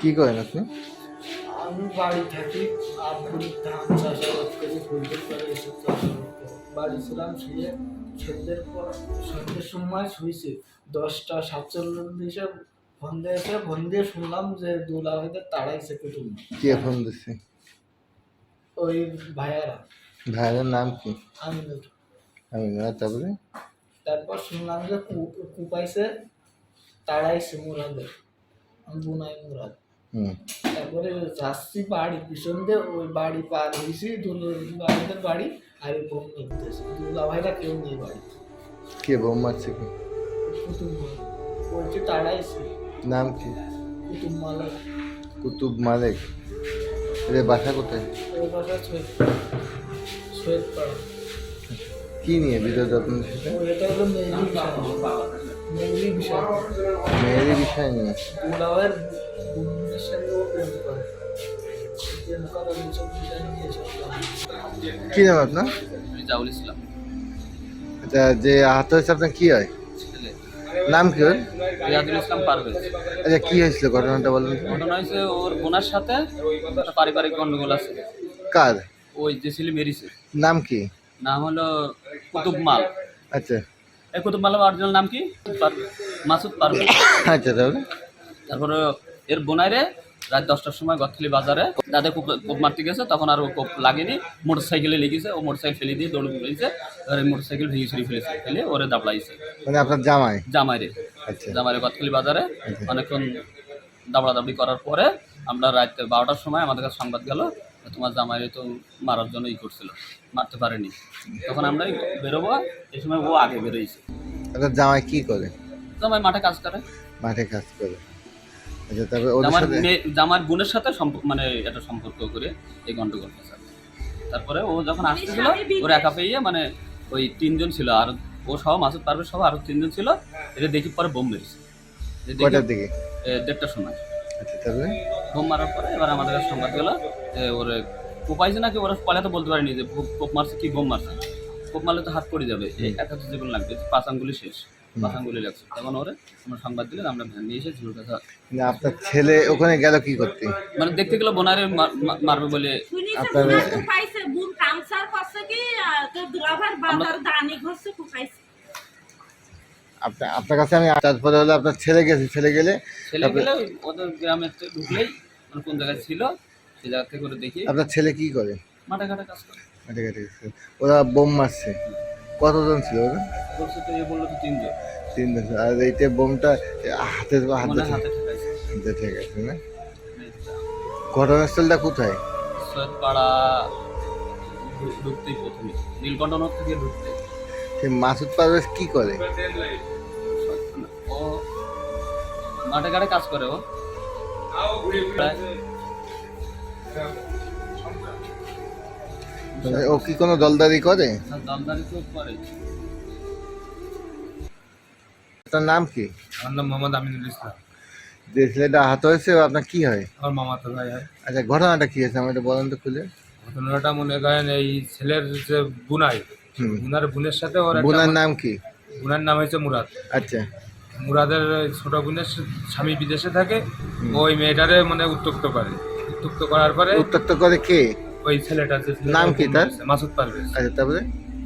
কি করেন আপনি? আমি বাড়ি থাকি আব্বুর ধান চাষাবাদ করি ফুলটুল করে এসব চাষাবাদ করি। বাড়ি ছিলাম শুয়ে সন্ধ্যের পর সন্ধ্যের সময় শুয়েছি। দশটা সাতচল্লিশে ফোন দিয়েছে। ফোন দিয়ে শুনলাম যে দুলা ভাইদের তাড়াইছে কুটুম। কে ফোন দিচ্ছে ওই ভাইয়ারা। ভাইয়ের নাম কি? আমি আমি তারপরে? তারপর শুনলাম যে কুপাইছে তাড়াইছে মুরাদের। বুনাই মুরাদ। তারপরে যাচ্ছি বাড়ি পিছন দিয়ে ওই বাড়ি পার হয়েছি দুলাভাইদের বাড়ি আর ওই বোন নিতেছে দুলাভাইরা কেউ নেই বাড়ি কে বোম মারছে কি? বলছে তাড়াইছে নাম কি? কুটুম মালা কুতুব মালিক এদের বাসা কোথায়? ওই ভাষা সৈয়দ সৈয়দ পাড়া কি নিয়ে বিরোধ আপনাদের সাথে? এটা হলো মেয়েলি বিষয় মেয়েলি বিষয় মেয়েরই বিষয় নিয়ে। দুলাভাইয়ের কি নাম আপনার? জাউল ইসলাম। আচ্ছা যে আহত হয়েছে আপনার কি হয়? নাম কি ওর? ইসলাম পারভেজ। আচ্ছা কি হয়েছিল ঘটনাটা বলুন ঘটনা হয়েছে ওর বোনার সাথে একটা পারিবারিক গন্ডগোল আছে। কার? ওই যে ছেলে মেরিছে নাম কি? নাম হলো কুতুব মাল। আচ্ছা। এই কুতুব মালের অরিজিনাল নাম কি। মাসুদ পারভেজ। আচ্ছা তাহলে? তারপরে এর বোনাইরে রাত দশটার সময় গথলি বাজারে। দাদা কোপ কোপ মারতে গেছে তখন আর ও কোপ লাগেনি। মোটর সাইকেলে লেগেছে ও মোটর সাইকেল ফেলে দিয়ে দৌড় ফেলেছে আর মোটর সাইকেল ভেঙে ছড়িয়ে ফেলেছে ফেলে ওরে দাবড়াইছে। মানে আপনার জামাই? জামাইরে আচ্ছা। জামাইরে গতকালি বাজারে। অনেকক্ষণ দাবড়াদাবড়ি করার পরে আমরা রাত বারোটার সময় আমাদের কাছে সংবাদ গেল তোমার জামাইরে তো মারার জন্য ই করছিল মারতে পারেনি। তখন আমরা বেরোবো এই সময় ও আগে বেরোইছে। জামাই কি করে? জামাই মাঠে কাজ করে। মাঠে কাজ করে। আচ্ছা তারপরে ওদের জামার সাথে? মেয়ে জামার বোনের সাথে সম্প- মানে একটা সম্পর্ক করে এই গন্ডগোল ফেসাদ তারপরে ও যখন আসতেছিল ওর একা পেয়ে মানে ওই তিনজন ছিল আর ও সহ মাসুদ পারভেজ সহ আরও তিনজন ছিল। এটা দেখি পরে বোম মেরেছে। এটা দেখি, কয়টার দিকে? এ, দেড়টার সময়। আচ্ছা তারপরে? বোম মারার পরে এবার আমাদের কাছে সংবাদ গেল যে ওর কোপাইছে নাকি? ওরা পলে তো বলতে পারেনি যে কোপ- কোপ মারছে কি বোম মারছে। কোপ মারলে তো হাত পড়ে যাবে। এই এত তো জীবন লাগবে পাঁচ আঙ্গুলি শেষ। আঙ্গুলি লাগছে তখন ওরে আমরা সংবাদ দিলেন আমরা ভ্যান নিয়ে এসে না, আপনার ছেলে ওখানে গেল কি করতে? মানে দেখতে গেলো বোনারে মার- মারবে বলে আপনার- বুনা বুন কামসার করছে কি তো দুলাভার বাজার দানি ঘরছে কুপাইছে আপনার আপনার কাছে আমি তারপরে হলো আপনার ছেলে গেছে ছেলে গেলে ছেলে গেলে ওদের গ্রামে ঢুকলেই মানে কোন জায়গায় ছিল সেই জায়গা থেকে করে দেখি আপনার ছেলে কি করে? মাঠে ঘাটে কাজ করে। মাঠে ঘাটে ওরা বোম মারছে। কতজন ছিল ওরা? বলছে তো এ বলল তো তিনজন। তিনজন আর এইটা বোমটা হাতের হাতে মনে হাতে হাতে ঠিক আছে না ঘটনাস্থলটা কোথায়? সৈয়দপাড়া ঢু- ঢুকতেই প্রথমে। নীলকণ্ঠ থেকে ঢুকতে। সে মাসুদ পারভেজ কি করে? ও মাঠে ঘাটে কাজ করে ও। ও কি কোনো দলদারি করে? দামদারি তো করে। তার নাম কি? আমার নাম মোহাম্মদ আমিনুল ইসলাম। যে ছেলেটা আহত হয়েছে আপনার কি হয়? আমার মামাতো ভাই হয়। আচ্ছা ঘটনাটা কি হয়েছে? আমার একটু বলেন তো খুলে। ঘটনাটা মনে করেন এই ছেলের যে বুনাই বুনার বোনের সাথে ওর একটা বোনার নাম কি? বুনার নাম হয়েছে মুরাদ। আচ্ছা। মুরাদের ছোট বোনের স্বামী বিদেশে থাকে ওই মেয়েটারে মানে উত্তক্ত করে। উত্তক্ত করার পরে উত্তক্ত করে কে? ওই ছেলেটা যে নাম কি তার? মাসুদ পারভেজ। আচ্ছা তারপরে?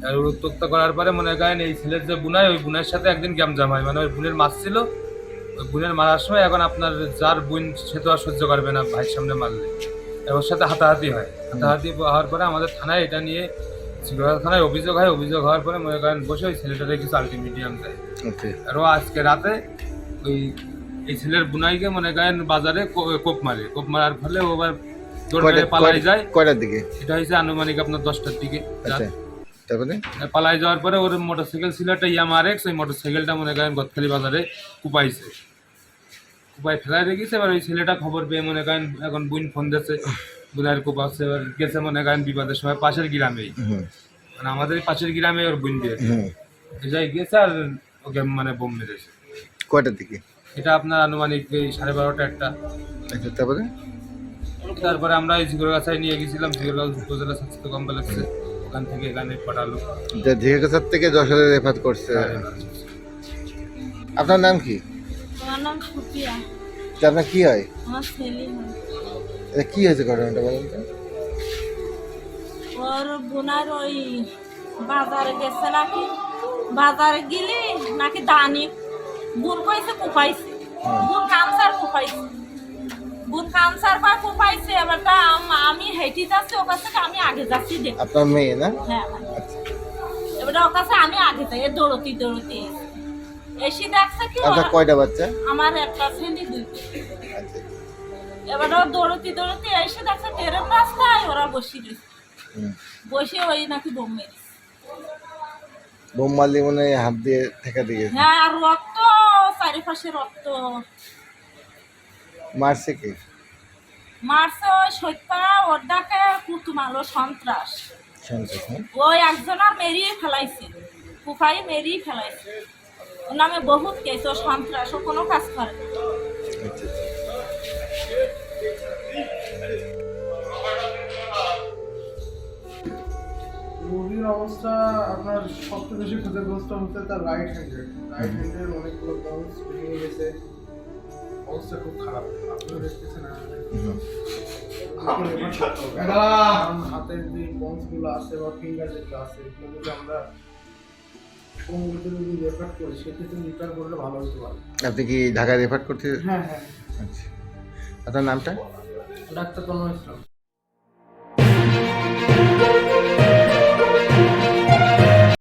আর উত্তক্ত করার পরে মনে করেন এই ছেলের যে বুনাই ওই বোনের সাথে একদিন গ্যামজাম হয় মানে ওই বোনের মাছ ছিল ওই বোনের মারার সময় এখন আপনার যার বোন সে তো আর সহ্য করবে না ভাইয়ের সামনে মারলে। ওর সাথে হাতাহাতি হয়। হাতাহাতি হওয়ার পরে আমাদের থানায় এটা নিয়ে থানায় অভিযোগ হয়। অভিযোগ হওয়ার পরে মনে করেন বসে ওই ছেলেটারে কিছু আলটিমিডিয়াম দেয়। আর ও আজকে রাতে ওই এই ছেলের বুনাইকে মনে করেন বাজারে কোপ মারে। কোপ মারার ফলে ও আবার দৌড় পালাই যায়। কয়টার দিকে? এটা হয়েছে আনুমানিক আপনার দশটার দিকে। আচ্ছা। তারপরে পালাই যাওয়ার পরে ওর মোটরসাইকেল ছিল একটা ইয়ামার এক্স ওই মোটরসাইকেলটা মনে করেন গতখালি বাজারে কুপাইছে। কুপাই ফেলাই রেখেছে এবার ওই ছেলেটা খবর পেয়ে মনে করেন এখন বুন ফোন দিচ্ছে বুনের কুপাচ্ছে এবার গেছে মনে করেন বিপদের সময় পাশের গ্রামেই। মানে আমাদের পাশের গ্রামে ওর বুন দিয়েছে যাই গেছে আর ওকে মানে বোম মেরেছে। কয়টার দিকে? এটা আপনার আনুমানিক সাড়ে বারোটা একটা। আচ্ছা তারপরে? তারপরে আমরা এই ঝিগুরগাছায় নিয়ে গেছিলাম ঝিগুরগাছ উপজেলা স্বাস্থ্য কমপ্লেক্সে। ওখান থেকে এখানে পাঠালো। যে থেকে যশোরে রেফার করছে। আপনার নাম কি? আমার নাম সুপিয়া যে আপনার কি হয়? আমার ছেলে হয়। এটা কি হয়েছে ঘটনাটা বলেন তো? ওর বোনার ওই বাজারে গেছে নাকি? বাজারে গেলে নাকি দানি। বুন কইছে কুপাইছে। বুন কামসার কুপাইছে। বুন কামসার পর কুপাইছে এবার আমি হেঁটে যাচ্ছি ওর কাছে আমি আগে যাচ্ছি দেখ আপনার মেয়ে না? হ্যাঁ আচ্ছা। ওর কাছে আমি আগে যাই দৌড়তি দৌড়তি। এসে। দেখছে কি আপনার ওরা- কয়টা বাচ্চা? আমার একটা ছেলে দুই আচ্ছা। এবার ও দৌড়তি দৌড়তি এসে দেখছে ট্রেনের রাস্তায় ওরা বসে রয়েছে। বসে ওই নাকি বোম মেরেছে। বোম মারলি মনে হাত দিয়ে ঠেকা দিয়ে হ্যাঁ আর রক্ত চারিপাশে রক্ত। মারছে কি? মারছে ওই সৈত্যা ওর ডাকে কুতুমালো সন্ত্রাস। হ্যাঁ? ওই একজনা মেরিয়ে ফেলাইছে কুফাই মেরিয়ে ফেলাইছে। ওর নামে বহুত কেস ও সন্ত্রাস ও কোনো কাজ করে না। আচ্ছা আচ্ছা। রোগীর অবস্থা আপনার সবচেয়ে বেশি ক্ষতিগ্রস্ত হচ্ছে তার রাইট হ্যান্ডের রাইট হ্যান্ডের অনেকগুলো বাউন্স ভেঙে গেছে। অবস্থা খুব খারাপ আপনিও দেখতেছেন হাতের যে আছে বা ফিঙ্গার যেগুলো আছে এগুলো যদি আমরা কোনগুলোতে যদি রেফার করি সেক্ষেত্রে করলে ভালো হতে পারে। আপনি কি ঢাকায় রেফার করতে হ্যাঁ হ্যাঁ। আচ্ছা। আপনার নামটা? ডাক্তার তন্ময় ইসলাম